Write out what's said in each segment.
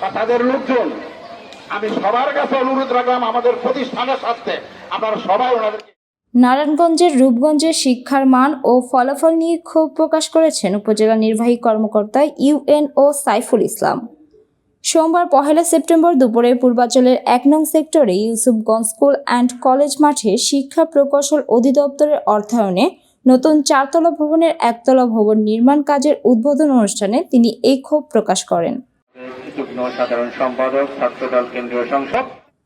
বা তাদের লোকজন, আমি সবার কাছে অনুরোধ রাখলাম আমাদের প্রতিষ্ঠানের স্বার্থে। আপনারা সবাই ওনাদেরকে নারায়ণগঞ্জের রূপগঞ্জের শিক্ষার মান ও ফলাফল নিয়ে ক্ষোভ প্রকাশ করেছেন উপজেলা নির্বাহী কর্মকর্তা ইউএনও সাইফুল ইসলাম। সোমবার পহেলা সেপ্টেম্বর দুপুরে পূর্বাঞ্চলের এক নং সেক্টরে ইউসুফগঞ্জ স্কুল অ্যান্ড কলেজ মাঠে শিক্ষা প্রকৌশল অধিদপ্তরের অর্থায়নে নতুন চারতলা ভবনের একতলা ভবন নির্মাণ কাজের উদ্বোধন অনুষ্ঠানে তিনি এই ক্ষোভ প্রকাশ করেন। যুগ্ম সাধারণ সম্পাদক, ছাত্রদল, কেন্দ্রীয় সংসদ।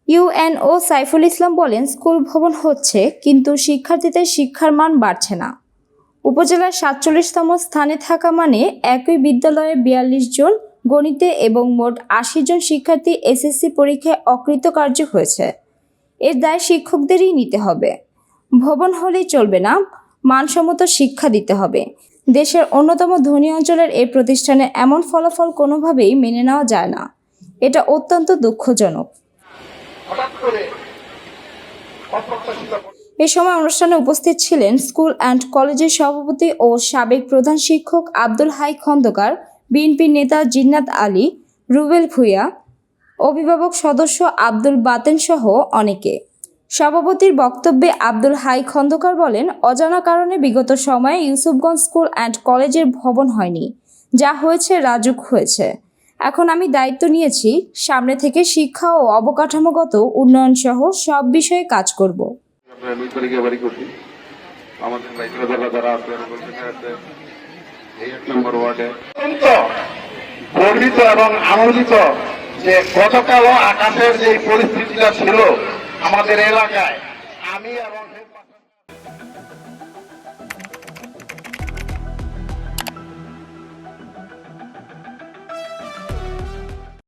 ইউএনও সাইফুল ইসলাম বলেন, স্কুল ভবন হচ্ছে, কিন্তু শিক্ষার্থীদের শিক্ষার মান বাড়ছে না। উপজেলার সাতচল্লিশতম স্থানে থাকা মানে একই বিদ্যালয়ে বিয়াল্লিশ জন গণিতে এবং মোট আশি জন শিক্ষার্থী এসএসসি পরীক্ষায় অকৃতকার্য হয়েছে। এর দায় শিক্ষকদেরই নিতে হবে। ভবন হলেই চলবে না, মানসম্মত শিক্ষা দিতে হবে। দেশের অন্যতম ধনী অঞ্চলের এই প্রতিষ্ঠানে এমন ফলাফল কোনোভাবেই মেনে নেওয়া যায় না। এটা অত্যন্ত দুঃখজনক। এ সময় অনুষ্ঠানে উপস্থিত ছিলেন স্কুল অ্যান্ড কলেজের সভাপতি ও সাবেক প্রধান শিক্ষক আব্দুল হাই খন্দকার বিএনপি নেতা জিন্নাত আলী, রুবেল ভুইয়া, অভিভাবক সদস্য আব্দুল বাতেন সহ অনেকে। সভাপতির বক্তব্যে আব্দুল হাই খন্দকার বলেন, অজানা কারণে বিগত সময়ে ইউসুফগঞ্জ স্কুল অ্যান্ড কলেজের ভবন হয়নি। যা হয়েছে রাজুক হয়েছে। এখন আমি দায়িত্ব নিয়েছি, সামনে থেকে শিক্ষা ও অবকাঠামোগত উন্নয়ন সহ সব বিষয়ে কাজ করব। আমাদের গর্বিত এবং আনন্দিত যে গতকালও আকাশের যে পরিস্থিতিটা ছিল আমাদের এলাকায়। আমি এবং